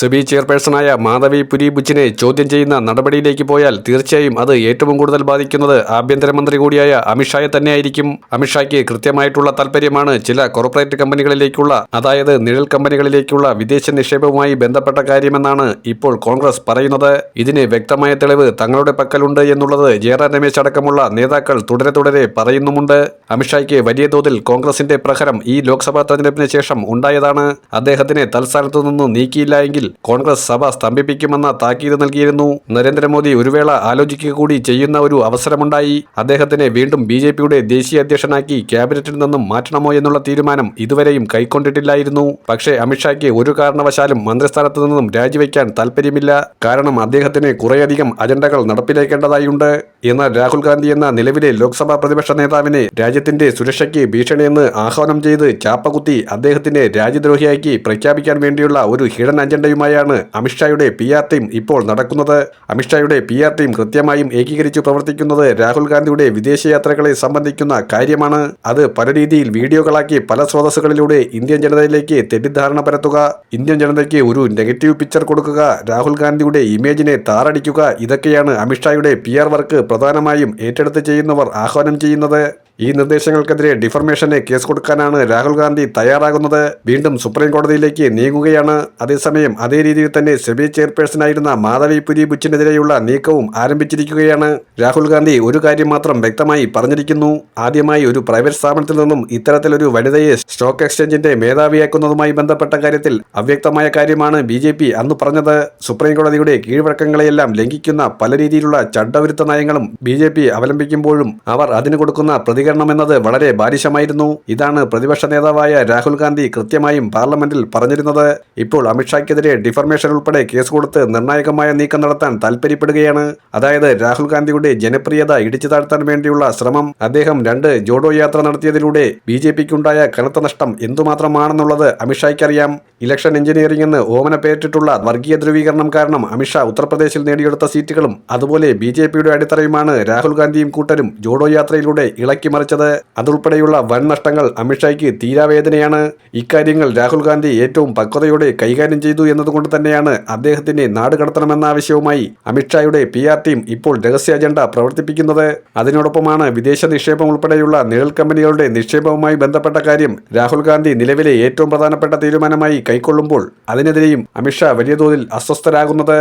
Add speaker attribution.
Speaker 1: സെബി ചെയർപേഴ്സണായ മാധവി പുരി ബുച്ചിനെ ചോദ്യം ചെയ്യുന്ന നടപടിയിലേക്ക് പോയാൽ തീർച്ചയായും അത് ഏറ്റവും കൂടുതൽ ബാധിക്കുന്നത് ആഭ്യന്തരമന്ത്രി കൂടിയായ അമിത്ഷായെ തന്നെയായിരിക്കും. അമിത്ഷായ്ക്ക് കൃത്യമായിട്ടുള്ള താല്പര്യമാണ് ചില കോർപ്പറേറ്റ് കമ്പനികളിലേക്കുള്ള അതായത് നിഴൽ കമ്പനികളിലേക്കുള്ള വിദേശ നിക്ഷേപവുമായി ബന്ധപ്പെട്ട കാര്യമെന്നാണ് ഇപ്പോൾ കോൺഗ്രസ് പറയുന്നത്. ഇതിന് വ്യക്തമായ തെളിവ് തങ്ങളുടെ പക്കലുണ്ട് എന്നുള്ളത് ജയറാം രമേശ് അടക്കമുള്ള നേതാക്കൾ തുടരെ തുടരെ പറയുന്നുമുണ്ട്. അമിത്ഷായ്ക്ക് വലിയ തോതിൽ കോൺഗ്രസിന്റെ പ്രഹരം ഈ ലോക്സഭാ തെരഞ്ഞെടുപ്പിന് ശേഷം ഉണ്ടായതാണ്. അദ്ദേഹത്തിനെ തൽസ്ഥാനത്തു നിന്ന് നീക്കിയില്ല എങ്കിൽ കോൺഗ്രസ് സഭ സ്തംഭിപ്പിക്കുമെന്ന താക്കീത് നൽകിയിരുന്നു. നരേന്ദ്രമോദി ഒരു വേള ആലോചിക്കുക കൂടി ചെയ്യുന്ന ഒരു അവസരമുണ്ടായി. അദ്ദേഹത്തിനെ വീണ്ടും ബി ദേശീയ അധ്യക്ഷനാക്കി ക്യാബിനറ്റിൽ നിന്നും മാറ്റണമോ എന്നുള്ള തീരുമാനം ഇതുവരെയും കൈക്കൊണ്ടിട്ടില്ലായിരുന്നു. പക്ഷേ അമിത്ഷായ്ക്ക് ഒരു കാരണവശാലും മന്ത്രിസ്ഥാനത്ത് നിന്നും രാജിവെക്കാൻ താല്പര്യമില്ല കാരണം അദ്ദേഹത്തിന് കുറേയധികം അജണ്ടകൾ നടപ്പിലാക്കേണ്ടതായുണ്ട്. എന്നാൽ രാഹുൽ ഗാന്ധി എന്ന നിലവിലെ ലോക്സഭാ പ്രതിപക്ഷ നേതാവിനെ രാജ്യത്തിന്റെ സുരക്ഷയ്ക്ക് ഭീഷണിയെന്ന് ആഹ്വാനം ചെയ്ത് ചാപ്പകുത്തി അദ്ദേഹത്തിന്റെ രാജ്യദ്രോഹിയാക്കി പ്രഖ്യാപിക്കാൻ വേണ്ടിയുള്ള ഒരു ഹിഡൻ അജണ്ടയുമായാണ് അമിത്ഷായുടെ പി ആർ ടീം ഇപ്പോൾ നടക്കുന്നത്. അമിത്ഷായുടെ പി ആർ ടീം കൃത്യമായും ഏകീകരിച്ചു പ്രവർത്തിക്കുന്നത് രാഹുൽ ഗാന്ധിയുടെ വിദേശയാത്രകളെ സംബന്ധിക്കുന്ന കാര്യമാണ്. അത് പല രീതിയിൽ വീഡിയോകളാക്കി പല സ്രോതസ്സുകളിലൂടെ ഇന്ത്യൻ ജനതയിലേക്ക് തെറ്റിദ്ധാരണ പരത്തുക ഇന്ത്യൻ ജനതയ്ക്ക് ഒരു നെഗറ്റീവ് പിക്ചർ കൊടുക്കുക രാഹുൽ ഗാന്ധിയുടെ ഇമേജിനെ താറടിക്കുക ഇതൊക്കെയാണ് അമിത്ഷായുടെ പി ആർ വർക്ക് പ്രധാനമായും ഏറ്റെടുത്ത് ചെയ്യുന്നവർ ആഹ്വാനം ചെയ്യുന്നത്. ഈ നിർദ്ദേശങ്ങൾക്കെതിരെ ഡിഫർമേഷന് കേസ് കൊടുക്കാനാണ് രാഹുൽ ഗാന്ധി തയ്യാറാകുന്നത്. വീണ്ടും സുപ്രീം കോടതിയിലേക്ക് നീങ്ങുകയാണ്. അതേസമയം അതേ രീതിയിൽ തന്നെ സെബി ചെയർപേഴ്സണായിരുന്ന മാധവി പുരി ബുച്ചിനെതിരെയുള്ള നീക്കവും ആരംഭിച്ചിരിക്കുകയാണ്. രാഹുൽ ഗാന്ധി ഒരു കാര്യം മാത്രം വ്യക്തമായി പറഞ്ഞിരിക്കുന്നു. ആദ്യമായി ഒരു പ്രൈവറ്റ് സ്ഥാപനത്തിൽ നിന്നും ഇത്തരത്തിലൊരു വനിതയെ സ്റ്റോക്ക് എക്സ്ചേഞ്ചിന്റെ മേധാവിയാക്കുന്നതുമായി ബന്ധപ്പെട്ട കാര്യത്തിൽ അവ്യക്തമായ കാര്യമാണ് ബി അന്ന് പറഞ്ഞത്. സുപ്രീം കോടതിയുടെ കീഴ്വഴക്കങ്ങളെയെല്ലാം ലംഘിക്കുന്ന പല രീതിയിലുള്ള ചട്ടവിരുദ്ധ നയങ്ങളും ബി അവലംബിക്കുമ്പോഴും അവർ അതിന് കൊടുക്കുന്ന പ്രതികരണം എന്നത് വളരെ ബാലിശമായിരുന്നു. ഇതാണ് പ്രതിപക്ഷ നേതാവായ രാഹുൽ ഗാന്ധി കൃത്യമായും പാർലമെന്റിൽ പറഞ്ഞിരുന്നത്. ഇപ്പോൾ അമിത്ഷായ്ക്കെതിരെ ഡിഫർമേഷൻ ഉൾപ്പെടെ കേസ് കൊടുത്ത് നിർണായകമായ നീക്കം നടത്താൻ താൽപര്യപ്പെടുകയാണ്. അതായത് രാഹുൽ ഗാന്ധിയുടെ ജനപ്രിയത ഇടിച്ചു താഴ്ത്താൻ വേണ്ടിയുള്ള ശ്രമം അദ്ദേഹം രണ്ട് ജോഡോ യാത്ര നടത്തിയതിലൂടെ ബി ജെ പിക്കുണ്ടായ കനത്ത നഷ്ടം എന്തുമാത്രമാണെന്നുള്ളത് അമിത്ഷായ്ക്കറിയാം. ഇലക്ഷൻ എഞ്ചിനീയറിംഗ് എന്ന് ഓമന പേരിട്ടിട്ടുള്ള വർഗീയ ധ്രുവീകരണം കാരണം അമിത്ഷാ ഉത്തർപ്രദേശിൽ നേടിയെടുത്ത സീറ്റുകളും അതുപോലെ ബി ജെ പിയുടെ അടിത്തറയുമാണ് രാഹുൽ ഗാന്ധിയും കൂട്ടരും ജോഡോ യാത്രയിലൂടെ ഇളക്കി മറിച്ചത്. അതുൾപ്പെടെയുള്ള വൻ നഷ്ടങ്ങൾ അമിത്ഷായ്ക്ക് തീരാവേദനയാണ്. ഇക്കാര്യങ്ങൾ രാഹുൽ ഗാന്ധി ഏറ്റവും പക്വതയോടെ കൈകാര്യം ചെയ്തു എന്നതുകൊണ്ട് തന്നെയാണ് അദ്ദേഹത്തിനെ നാട് കടത്തണമെന്ന ആവശ്യവുമായി അമിത്ഷായുടെ പി ആർ ടീം ഇപ്പോൾ രഹസ്യ അജണ്ട പ്രവർത്തിപ്പിക്കുന്നത്. അതിനോടൊപ്പമാണ് വിദേശ നിക്ഷേപം ഉൾപ്പെടെയുള്ള നിഴൽ കമ്പനികളുടെ നിക്ഷേപവുമായി ബന്ധപ്പെട്ട കാര്യം രാഹുൽ ഗാന്ധി നിലവിലെ ഏറ്റവും പ്രധാനപ്പെട്ട തീരുമാനമായി കൈക്കൊള്ളുമ്പോൾ അതിനെതിരെയും അമിത്ഷാ വലിയ തോതിൽ അസ്വസ്ഥരാകുന്നത്